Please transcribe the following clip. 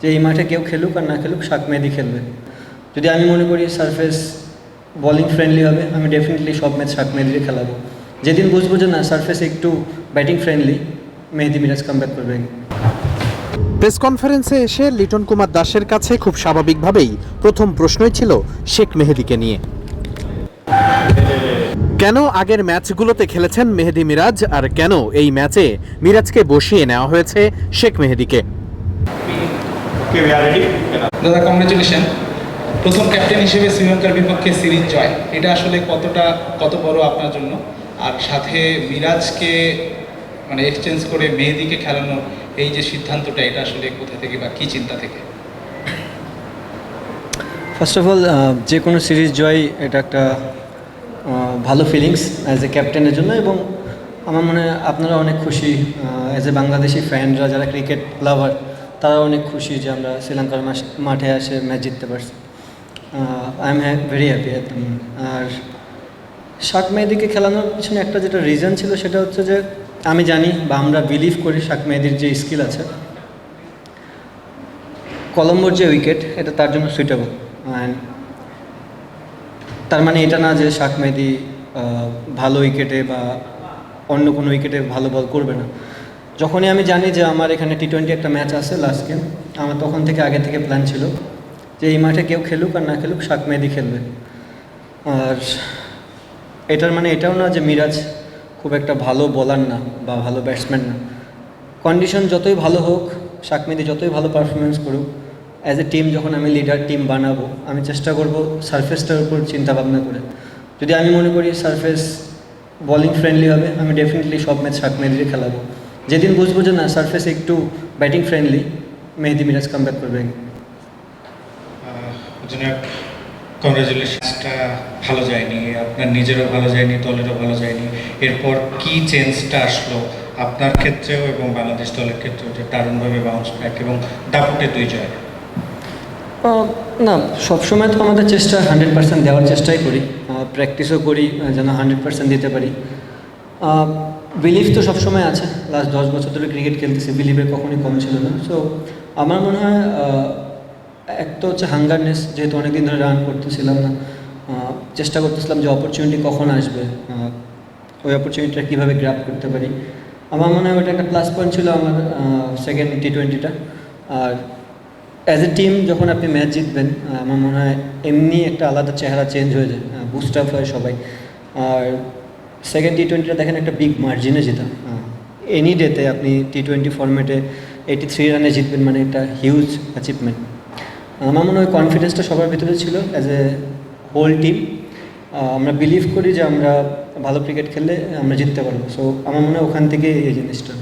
যে এই মাঠে কেউ খেলুক আর না খেলুক, শাক মেহেদি খেলবে। যদি আমি মনে করি সারফেস বলিং ফ্রেন্ডলি হবে, আমি ডেফিনেটলি সব ম্যাচ শাক মেহেদিরে খেলাবো। যেদিন বুঝব যে না সারফেস একটু batting friendly Mehedi Miraz comeback করবে প্রেস কনফারেন্সে এসে লিটন কুমার দাসের কাছে খুব স্বাভাবিকভাবেই প্রথম প্রশ্নই ছিল শেখ মেহেদিকে নিয়ে। কেন আগের ম্যাচগুলোতে খেলেছেন মেহেদি মিরাজ আর কেন এই ম্যাচে মিরাজকে বসিয়ে নেওয়া হয়েছে শেখ মেহেদিকে? Ready. দাদা কংগ্রেচুলেশন প্রথম ক্যাপ্টেন হিসেবে শ্রীলঙ্কার বিপক্ষে সিরিজ জয়। এটা আসলে কতটা কত বড় আপনার জন্য? আর সাথে মিরাজকে মানে এক্সচেঞ্জ করে মেহেদিকে খেলানোর এই যে সিদ্ধান্তটা এটা আসলে কোথা থেকে বা কী চিন্তা থেকে? ফার্স্ট অফ অল যে কোনো সিরিজ জয় এটা একটা ভালো ফিলিংস অ্যাজ এ ক্যাপ্টেনের জন্য এবং আমার মনে হয় আপনারা অনেক খুশি অ্যাজ এ বাংলাদেশি ফ্যানরা যারা ক্রিকেট লাভার তারা অনেক খুশি যে আমরা শ্রীলঙ্কার মাঠে আসে ম্যাচ জিততে পারছি। আই এম ভেরি হ্যাপি আর শাক মেহেদিকে খেলানোর পিছনে একটা যেটা রিজন ছিল সেটা হচ্ছে যে আমি জানি বা আমরা বিলিভ করি শাক মেহেদির যে স্কিল আছে, কলম্বোর যে উইকেট এটা তার জন্য সুইটেবল অ্যান্ড তার মানে এটা না যে শাক মেহেদি ভালো উইকেটে বা অন্য কোনো উইকেটে ভালো বল করবে না। যখনই আমি জানি যে আমার এখানে টি টোয়েন্টি একটা ম্যাচ আছে লাস্ট গেম আমার তখন থেকে আগে থেকে প্ল্যান ছিল যে এই মাঠে কেউ খেলুক আর না খেলুক শাক মেহেদি খেলবে। আর এটার মানে এটাও না যে মিরাজ খুব একটা ভালো বোলার না বা ভালো ব্যাটসম্যান না। কন্ডিশন যতই ভালো হোক, শাক মেহেদি যতই ভালো পারফরমেন্স করুক অ্যাজ এ টিম যখন আমি লিডার টিম বানাবো, আমি চেষ্টা করব সারফেসটার উপর চিন্তা ভাবনা করে। যদি আমি মনে করি সারফেস বলিং ফ্রেন্ডলি হবে, আমি ডেফিনেটলি সব ম্যাচ শাক মেহেদিরে খেলাবো। যেদিন বুঝব যে না সারফেস একটু batting friendly Mehedi Miraz comeback করবে। জুনিয়র কংগ্রেচুলেশনসটা ভালো যায়নি আপনার নিজেরও ভালো যায়নি দলেরও ভালো যায়নি। এরপর কি চেঞ্জটা আসলো আপনার ক্ষেত্রেও এবং বাংলাদেশ দলের ক্ষেত্রেও যে দারুণভাবে বাউন্স ব্যাক এবং দাপুটে দুই জয়? না সবসময় তো আমাদের চেষ্টা হান্ড্রেড পার্সেন্ট দেওয়ার চেষ্টাই করি। প্র্যাকটিসও করি যেন হান্ড্রেড পার্সেন্ট দিতে পারি। বিলিভ তো সবসময় আছে। লাস্ট দশ বছর ধরে ক্রিকেট খেলতেছি। বিলিভের কখনই কম ছিল না। সো আমার মনে হয় আহ, এক তো হচ্ছে হাঙ্গারনেস যেহেতু অনেকদিন ধরে রান করতেছিলাম না চেষ্টা করতেছিলাম যে অপরচুনিটি কখন আসবে ওই অপরচুনিটিটা কীভাবে গ্র্যাপ করতে পারি। আমার মনে হয় ওটা একটা প্লাস পয়েন্ট ছিল আমার সেকেন্ড টি। টোয়েন্টিটা আর অ্যাজ এ টিম যখন আপনি ম্যাচ জিতবেন আমার মনে হয় এমনি একটা আলাদা চেহারা চেঞ্জ হয়ে যায়। বুস্ট আপ হয় সবাই। আর সেকেন্ড টি টোয়েন্টিটা দেখেন একটা বিগ মার্জিনে জিতা। এনি ডেতে আপনি টি টোয়েন্টি ফর্মেটে এইটি থ্রি রানে জিতবেন মানে একটা হিউজ অ্যাচিভমেন্ট আমার মনে হয় কনফিডেন্সটা সবার ভিতরে ছিল অ্যাজ এ হোল টিম আমরা বিলিভ করি যে আমরা ভালো ক্রিকেট খেললে আমরা জিততে পারব। সো আমার মনে হয় ওখান থেকে এই জিনিসটা।